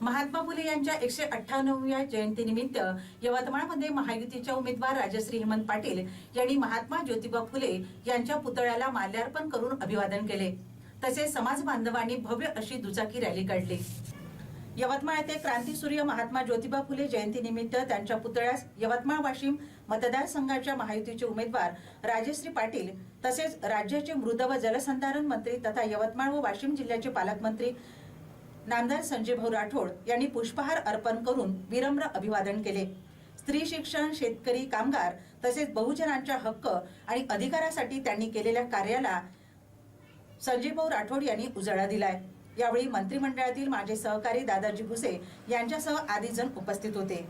महात्मा फुले यांच्या एकशे अठ्ठ्याण्णव्या जयंतीनिमित्त यवतमाळमध्ये महायुतीच्या उमेदवार राजश्री हेमंत पाटील यांनी महात्मा ज्योतिबा फुले यांच्या पुतळ्याला माल्यार्पण करून अभिवादन केले. तसेच समाज बांधवांनी भव्य अशी दुचाकी रॅली काढली. यवतमाळ येथे क्रांतीसूर्य महात्मा ज्योतिबा फुले जयंतीनिमित्त त्यांच्या पुतळ्यास यवतमाळ वाशिम मतदारसंघाच्या महायुतीचे उमेदवार राजश्री पाटील तसेच राज्याचे मृद व जलसंधारण मंत्री तथा यवतमाळ व वाशिम जिल्ह्याचे पालकमंत्री नामदार संजय भाऊ राठोड यांनी पुष्पहार अर्पण करून विनम्र अभिवादन केले. स्त्री शिक्षण शेतकरी कामगार तसेच बहुजनांच्या हक्क आणि अधिकारासाठी त्यांनी केलेल्या कार्याला संजय भाऊ राठोड यांनी उजाळा दिलाय. यावेळी मंत्रिमंडळातील माझे सहकारी दादाजी भुसे यांच्यासह आदी जण उपस्थित होते.